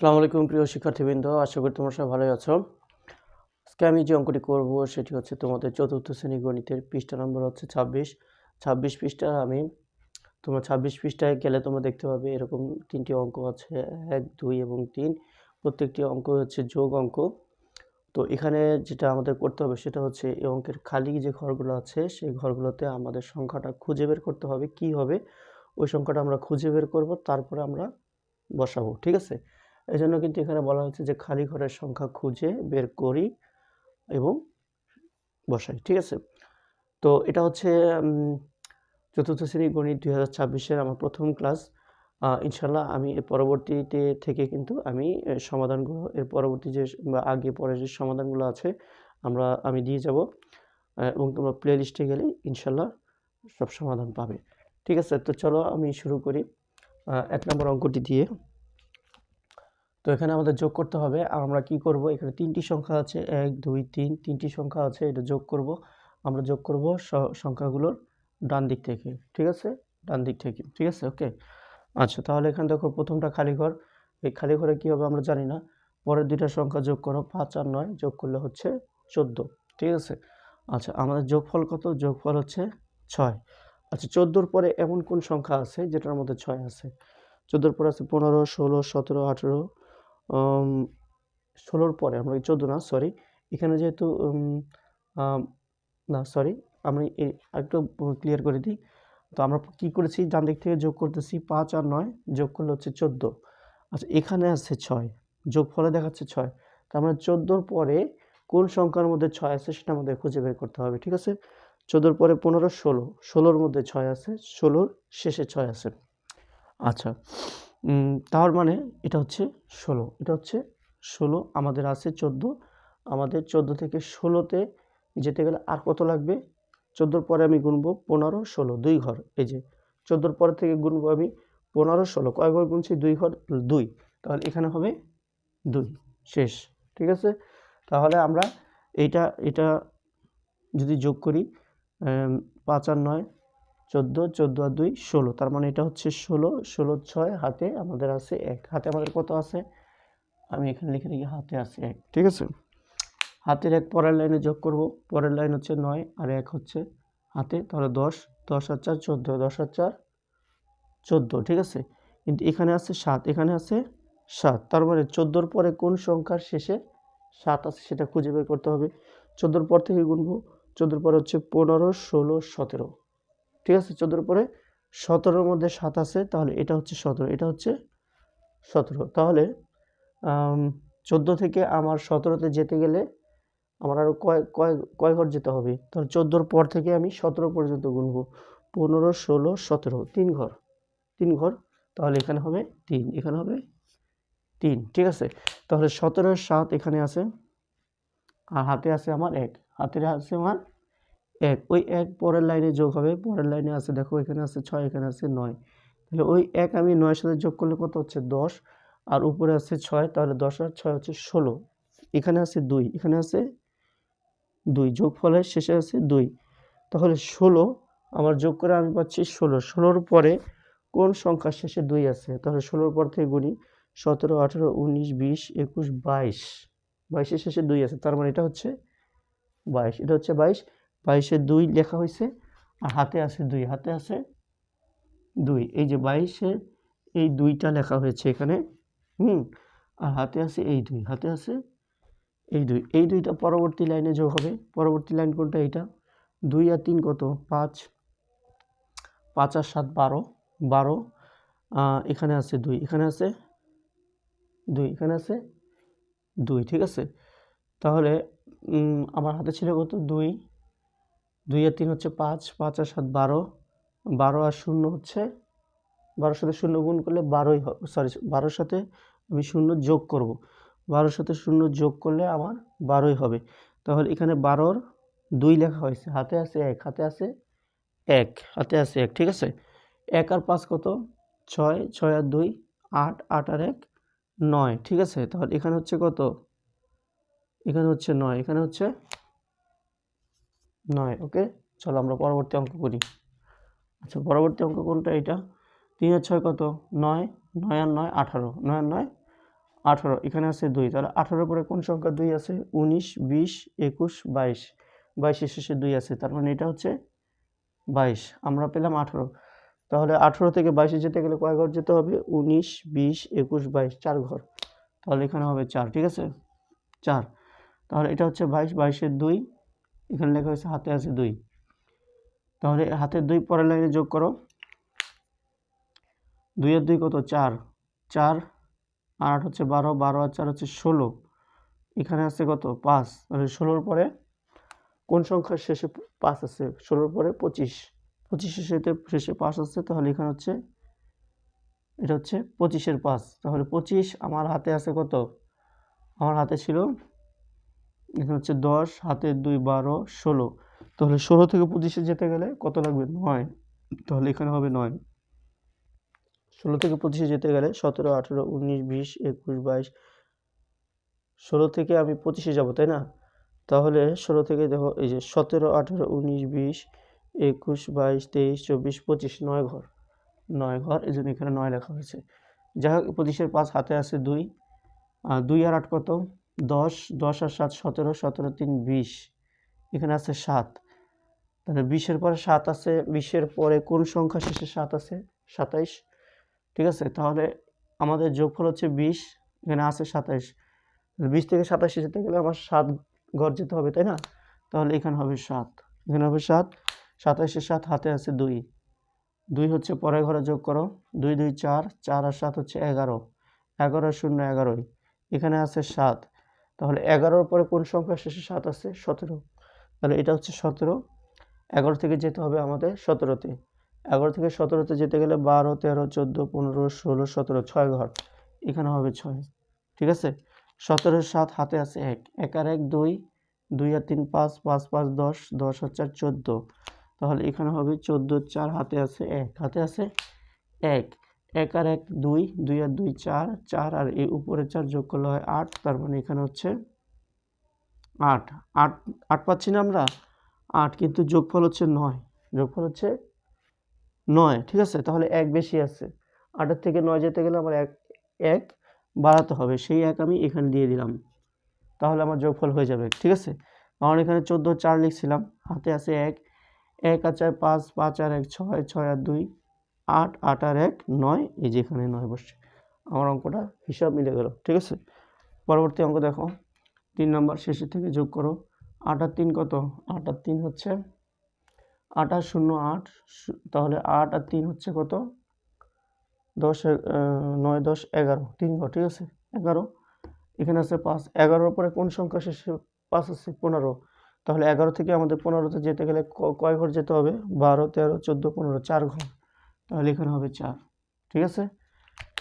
আসসালামু আলাইকুম প্রিয় শিক্ষার্থীবৃন্দ, আশা করি তোমরা সবাই ভালোই আছো। আজকে আমি যে অঙ্কটি করব সেটি হচ্ছে তোমাদের চতুর্থ শ্রেণি গণিতের পৃষ্ঠা নম্বর হচ্ছে ছাব্বিশ। ছাব্বিশ পৃষ্ঠা আমি, তোমরা ছাব্বিশ পৃষ্ঠায় গেলে তোমরা দেখতে পাবে এরকম তিনটি অঙ্ক আছে, এক, দুই এবং তিন। প্রত্যেকটি অঙ্ক হচ্ছে যোগ অঙ্ক। তো এখানে যেটা আমাদের করতে হবে সেটা হচ্ছে এই অঙ্কের খালি যে ঘরগুলো আছে, সেই ঘরগুলোতে আমাদের সংখ্যাটা খুঁজে বের করতে হবে, কি হবে? ওই সংখ্যাটা আমরা খুঁজে বের করব, তারপরে আমরা বসাবো, ঠিক আছে? এই জন্য কিন্তু এখানে বলা হচ্ছে যে খালি ঘরের সংখ্যা খুঁজে বের করি এবং বসাই, ঠিক আছে? তো এটা হচ্ছে চতুর্থ শ্রেণি গণিত দুই হাজার ছাব্বিশের আমার প্রথম ক্লাস। ইনশাল্লাহ আমি এর পরবর্তীতে থেকে কিন্তু আমি সমাধানগুলো, এর পরবর্তী যে, বা আগে পরে যে সমাধানগুলো আছে, আমরা, আমি দিয়ে যাব। এবং তোমরা প্লে লিস্টে গেলে ইনশাল্লাহ সব সমাধান পাবে। ঠিক আছে? তো চলো আমি শুরু করি। এক নম্বর অঙ্কটি দিয়ে। তো এখানে আমাদের যোগ করতে হবে। আর আমরা কি করব? এখানে তিনটি সংখ্যা আছে, এক, দুই, তিন। তিনটি সংখ্যা আছে, এটা যোগ করব। আমরা যোগ করব সংখ্যাগুলোর ডান দিক থেকে, ঠিক আছে? ডান দিক থেকে, ঠিক আছে? ওকে। আচ্ছা তাহলে এখানে দেখো প্রথমটা খালি ঘর। এই খালি ঘরে কী হবে আমরা জানি না। পরের দুইটা সংখ্যা যোগ করো, পাঁচ আর নয়, যোগ করলে হচ্ছে চোদ্দ, ঠিক আছে? আচ্ছা আমাদের যোগফল কত? যোগফল হচ্ছে ছয়। আচ্ছা চোদ্দোর পরে এমন কোন সংখ্যা আছে যেটার মধ্যে ছয় আছে? চোদ্দোর পরে আছে পনেরো, ষোলো, সতেরো, আঠেরো ষোলোর পরে, আমরা চোদ্দ না সরি এখানে যেহেতু না সরি আমি আরেকটু ক্লিয়ার করে দিই। তো আমরা কি করেছি? ডান দিক থেকে যোগ করতেছি পাঁচ আর নয়, যোগ করলে হচ্ছে চোদ্দ। আচ্ছা এখানে আছে ছয় যোগ ফলে দেখাচ্ছে ছয়। তার মানে চোদ্দোর পরে কোন সংখ্যার মধ্যে ছয় আছে সেটা আমাদের খুঁজে বের করতে হবে, ঠিক আছে? চোদ্দোর পরে পনেরো, ষোলো, ষোলোর মধ্যে ছয় আছে, ষোলোর শেষে ছয় আছে। আচ্ছা তার মানে এটা হচ্ছে ষোলো। এটা হচ্ছে ষোলো, আমাদের আছে চোদ্দ। আমাদের চোদ্দ থেকে ষোলোতে যেতে গেলে আর কত লাগবে? চোদ্দোর পরে আমি গুনবো পনেরো, ষোলো, দুই ঘর। এই যে চোদ্দোর পরে থেকে গুনবো আমি পনেরো, ষোলো। কয় ঘর গুনছি? দুই ঘর, দুই। তাহলে এখানে হবে দুই। শেষ। ঠিক আছে? তাহলে আমরা এইটা, এটা যদি যোগ করি পাঁচ আর নয় চোদ্দ চোদ্দ আর দুই, ষোলো। তার মানে এটা হচ্ছে ষোলো ষোলো, ছয়, হাতে আমাদের আছে এক। হাতে আমাদের কত আছে? আমি এখানে লিখে দিই, হাতে আছে এক। ঠিক আছে? হাতের এক পরের লাইনে যোগ করব। পরের লাইন হচ্ছে নয় আর এক হচ্ছে হাতে। তাহলে দশ দশ আর চার, চোদ্দ। দশ আর চার, চোদ্দ। ঠিক আছে? কিন্তু এখানে আছে সাত, এখানে আছে সাত। তার মানে চোদ্দোর পরে কোন সংখ্যার শেষে সাত আছে সেটা খুঁজে বের করতে হবে। চোদ্দোর পর থেকে গুনবো। চোদ্দোর পর হচ্ছে পনেরো, ষোলো, সতেরো। ঠিক আছে, চোদ্দোর পরে সতেরোর মধ্যে সাত আছে, তাহলে এটা হচ্ছে সতেরো, এটা হচ্ছে সতেরো। তাহলে চোদ্দ থেকে আমার সতেরোতে যেতে গেলে আমার আরও কয় কয় কয় ঘর যেতে হবে? তাহলে চোদ্দোর পর থেকে আমি সতেরো পর্যন্ত গুনবো। পনেরো, ষোলো, সতেরো, তিন ঘর। তিন ঘর, তাহলে এখানে হবে তিন, এখানে হবে তিন, ঠিক আছে? তাহলে সতেরোর সাত এখানে আছে, আর হাতে আছে আমার এক হাতে আছে আমার এক, ওই এক পরের লাইনে যোগ হবে, পরের লাইনে আছে, দেখো এখানে আছে ছয়, এখানে আছে নয়। তাহলে ওই এক আমি নয়ের সাথে যোগ করলে কত হচ্ছে? দশ। আর উপরে আছে ছয়, তাহলে দশ আর ছয় হচ্ছে ষোলো। এখানে আছে দুই, এখানে আছে দুই। যোগ ফলের শেষে আছে দুই। তাহলে ষোলো, আমার যোগ করে আমি পাচ্ছি ষোলো। ষোলোর পরে কোন সংখ্যার শেষে দুই আছে? তাহলে ষোলোর পর থেকে গুনি সতেরো, আঠেরো, উনিশ, বিশ, একুশ, বাইশ। বাইশের শেষে দুই আছে, তার মানে এটা হচ্ছে বাইশ। এটা হচ্ছে বাইশ। বাইশে দুই লেখা হয়েছে, আর হাতে আছে দুই, হাতে আছে দুই। এই যে বাইশে এই দুইটা লেখা হয়েছে এখানে, হুম? আর হাতে আছে এই দুই, হাতে আছে এই দুই। এই দুইটা পরবর্তী লাইনে যোগ হবে। পরবর্তী লাইন কোনটা? এইটা। দুই আর তিন কত? পাঁচ। পাঁচ আর সাত বারো। বারো এখানে আছে দুই, এখানে আছে দুই, এখানে আছে দুই, ঠিক আছে? তাহলে আমার হাতে ছিল কত? দুই। দুই আর তিন হচ্ছে পাঁচ পাঁচ আর সাত বারো বারো আর শূন্য হচ্ছে, বারোর সাথে শূন্য গুণ করলে বারোই হবে সরি বারোর সাথে আমি শূন্য যোগ করব। বারোর সাথে শূন্য যোগ করলে আমার বারোই হবে। তাহলে এখানে বারোর দুই লেখা হয়েছে, হাতে আছে এক, হাতে আছে এক, হাতে আছে এক, ঠিক আছে? এক আর পাঁচ কত? ছয় ছয় আর দুই, আট আট আর এক, নয়, ঠিক আছে? তাহলে এখানে হচ্ছে কত? এখানে হচ্ছে নয়, এখানে হচ্ছে নয় ওকে চলো আমরা পরবর্তী অঙ্ক করি। আচ্ছা পরবর্তী অঙ্ক কোনটা এটা? তিন আর ছয় কত? নয় নয় আর নয়, আঠারো। নয় আর নয়, আঠারো। এখানে আছে দুই। তাহলে আঠারোর পরে কোন সংখ্যা দুই আছে? উনিশ, বিশ, একুশ, বাইশ। বাইশের শেষে দুই আছে, তার মানে এটা হচ্ছে বাইশ। আমরা পেলাম আঠারো। তাহলে আঠারো থেকে বাইশে যেতে গেলে কয় ঘর যেতে হবে? উনিশ, বিশ, একুশ, বাইশ, চার ঘর। তাহলে এখানে হবে চার, ঠিক আছে? চার। তাহলে এটা হচ্ছে বাইশ, বাইশের দুই এখানে লেখা হয়েছে হাতে আছে দুই। তাহলে হাতের দুই পরের লাইনে যোগ করো। দুইয়ের দুই কত? চার। চার আর আট হচ্ছে বারো। বারো আর চার হচ্ছে ষোলো। এখানে আছে কত? পাঁচ। তাহলে ষোলোর পরে কোন সংখ্যার শেষে পাঁচ আছে? ষোলোর পরে পঁচিশ। পঁচিশের শেষে শেষে পাঁচ আছে, তাহলে এখানে হচ্ছে এটা হচ্ছে পঁচিশের পাঁচ। তাহলে পঁচিশ আমার হাতে আছে কত? আমার হাতে ছিল এখানে হচ্ছে দশ, হাতে দুই, বারো, ষোলো। তাহলে ষোলো থেকে পঁচিশে যেতে গেলে কত লাগবে? নয়। তাহলে এখানে হবে নয়। ষোলো থেকে পঁচিশে যেতে গেলে সতেরো, আঠেরো, উনিশ, বিশ, একুশ, বাইশ। ষোলো থেকে আমি পঁচিশে যাব, তাই না? তাহলে ষোলো থেকে দেখো, এই যে সতেরো, আঠেরো, উনিশ, বিশ, একুশ, বাইশ, তেইশ, চব্বিশ, পঁচিশ, নয় ঘর। নয় ঘর, এই জন্য এখানে নয় লেখা হয়েছে। যাই হোক, পঁচিশের পাঁচ হাতে আছে দুই। আর দুই আর আট কত? দশ দশ আর সাত, সতেরো সতেরো, তিন, বিশ। এখানে আছে সাত। তাহলে বিশের পরে সাত আছে, বিশের পরে কোন সংখ্যা শেষে সাত আছে? সাতাইশ। ঠিক আছে? তাহলে আমাদের যোগফল হচ্ছে বিশ, এখানে আছে সাতাইশ। বিশ থেকে সাতাশে যেতে গেলে আমার সাত ঘর যেতে হবে, তাই না? তাহলে এখানে হবে সাত। এখানে হবে সাত। সাতাইশের সাত, হাতে আছে দুই। দুই হচ্ছে পরের ঘরে যোগ করো। দুই দুই, চার। চার আর সাত হচ্ছে এগারো। এগারো শূন্য এগারোই। এখানে আছে সাত। তাহলে এগারোর পরে কোন সংখ্যা শেষে সাত আছে? সতেরো। তাহলে এটা হচ্ছে সতেরো। এগারো থেকে যেতে হবে আমাদের সতেরোতে। এগারো থেকে সতেরোতে যেতে গেলে বারো, তেরো, চোদ্দ, পনেরো, ষোলো, সতেরো, ছয় ঘর। এখানে হবে ছয়। ঠিক আছে? সতেরো সাত হাতে আছে এক। এক আর এক দুই দুই আর তিন পাঁচ পাঁচ পাঁচ, দশ দশ আর চার, চোদ্দ। তাহলে এখানে হবে চোদ্দ চার হাতে আছে এক। হাতে আছে এক। এক আর এক, দুই দুই আর দুই, চার চার আর এই উপরে চার যোগ করলে হয় আট, তার মানে এখানে হচ্ছে আট। আট আট পাচ্ছি না আমরা? আট, কিন্তু যোগফল হচ্ছে নয়। যোগফল হচ্ছে নয়, ঠিক আছে? তাহলে এক বেশি আছে। আটের থেকে নয় যেতে গেলে আমার এক এক বাড়াতে হবে। সেই এক আমি এখানে দিয়ে দিলাম। তাহলে আমার যোগফল হয়ে যাবে, ঠিক আছে? আমার এখানে চোদ্দ, চার লিখছিলাম। হাতে আছে এক এক আর চার, পাঁচ পাঁচ আর এক, ছয় ছয় আর দুই আট আট আর এক, নয়, এই যে এখানে নয় বসছে। আমার অঙ্কটা হিসাব মিলে গেল, ঠিক আছে? পরবর্তী অঙ্ক দেখো। তিন নম্বর শেষের থেকে যোগ করো। আট আর তিন কত? আট আর তিন হচ্ছে আট আর শূন্য আট তাহলে আট আর তিন হচ্ছে কত? দশ নয়, দশ, এগারো, তিন ঘর, ঠিক আছে? এগারো। এখানে আছে পাঁচ। এগারোর পরে কোন সংখ্যা শেষে পাঁচ আছে? পনেরো। তাহলে এগারো থেকে আমাদের পনেরোতে যেতে গেলে কয় ঘর যেতে হবে? বারো, তেরো, চোদ্দ, পনেরো, চার ঘর। তাহলে এখানে হবে চার, ঠিক আছে?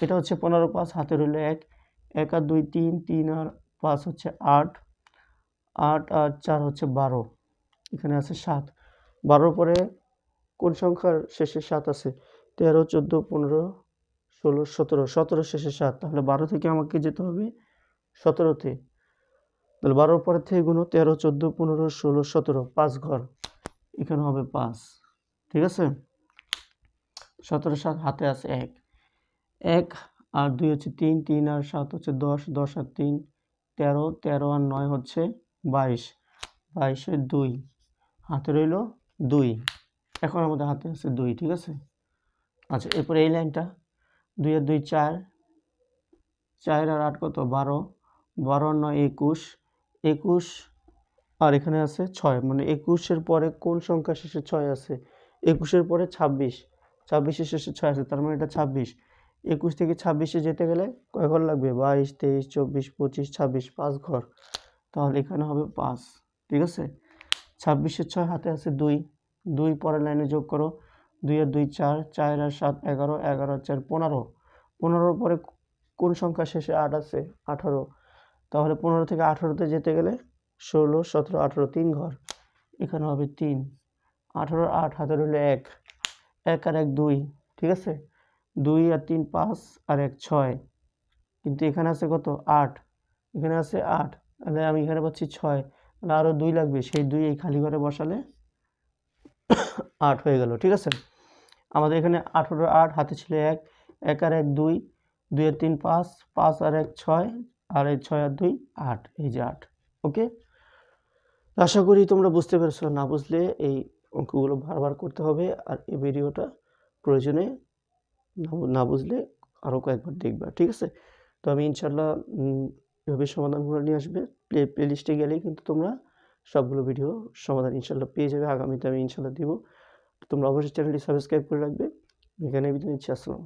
এটা হচ্ছে পনেরো পাঁচ, হাতে রইল এক এক আর দুই তিন তিন আর পাঁচ হচ্ছে আট আট আর চার হচ্ছে বারো, এখানে আছে সাত। বারোর পরে কোন সংখ্যার শেষে সাত আছে? তেরো, চোদ্দ, পনেরো, ষোলো, সতেরো সতেরো শেষে সাত, তাহলে বারো থেকে আমাকে যেতে হবে সতেরোতে। তাহলে বারোর পরের থেকে গুলো তেরো, চোদ্দ, পনেরো, ষোলো, সতেরো, পাঁচ ঘর, এখানে হবে পাঁচ, ঠিক আছে? সতেরো সাত হাতে আছে এক। এক আর দুই হচ্ছে তিন তিন আর সাত হচ্ছে দশ দশ আর তিন, তেরো তেরো আর নয় হচ্ছে বাইশ। বাইশে দুই, হাতে রইল দুই। এখন আমাদের হাতে আছে দুই, ঠিক আছে? আচ্ছা এরপরে এই লাইনটা, দুই আর দুই চার চার আর আট কত? বারো। বারো আর নয়, একুশ। একুশ আর এখানে আছে ছয় মানে একুশের পরে কোন সংখ্যা শেষে ছয় আছে? একুশের পরে ছাব্বিশ। ছাব্বিশের শেষে ছয় আছে তার মানে এটা ছাব্বিশ। একুশ থেকে ছাব্বিশে যেতে গেলে কয় ঘর লাগবে? বাইশ, তেইশ, চব্বিশ, পঁচিশ, ছাব্বিশ, পাঁচ ঘর। তাহলে এখানে হবে পাঁচ, ঠিক আছে? ছাব্বিশের ছয় হাতে আছে দুই। দুই পরের লাইনে যোগ করো। দুই আর দুই চার চার আর সাত এগারো এগারো আর চার পনেরো। পনেরোর পরে কোন সংখ্যা শেষে আট আছে? আঠারো। তাহলে পনেরো থেকে আঠারোতে যেতে গেলে ষোলো, সতেরো, আঠারো, তিন ঘর। এখানে হবে তিন। আঠারো আট হাতে রইল এক। এক আর এক দুই, ঠিক আছে? দুই আর তিন পাঁচ আর এক ছয়। কিন্তু এখানে আছে কত? আট। এখানে আছে আট। তাহলে আমি এখানে পাচ্ছি ছয়। তাহলে আরও দুই লাগবে। সেই দুই এই খালি ঘরে বসালে আট হয়ে গেল, ঠিক আছে? আমাদের এখানে আঠেরো আট, হাতে ছিল এক। এক আর এক দুই দুই আর তিন পাঁচ পাঁচ আর এক ছয়, আর এই ছয় আর দুই, আট। এই যে আট, ওকে? আশা করি তোমরা বুঝতে পেরেছ। না বুঝলে এই অঙ্কগুলো বারবার করতে হবে আর এই ভিডিওটা প্রয়োজনে না বুঝলে আরও কয়েকবার দেখবা, ঠিক আছে? তো আমি ইনশাল্লাহ এভাবে সমাধানগুলো নিয়ে আসবে। প্লে প্লে লিস্টে গেলেই কিন্তু তোমরা সবগুলো ভিডিও সমাধান ইনশাল্লাহ পেয়ে যাবে। আগামীতে আমি ইনশাল্লাহ দিব। তোমরা অবশ্যই চ্যানেলটি সাবস্ক্রাইব করে রাখবে। এখানে বিদায় নিচ্ছি। আসসালামু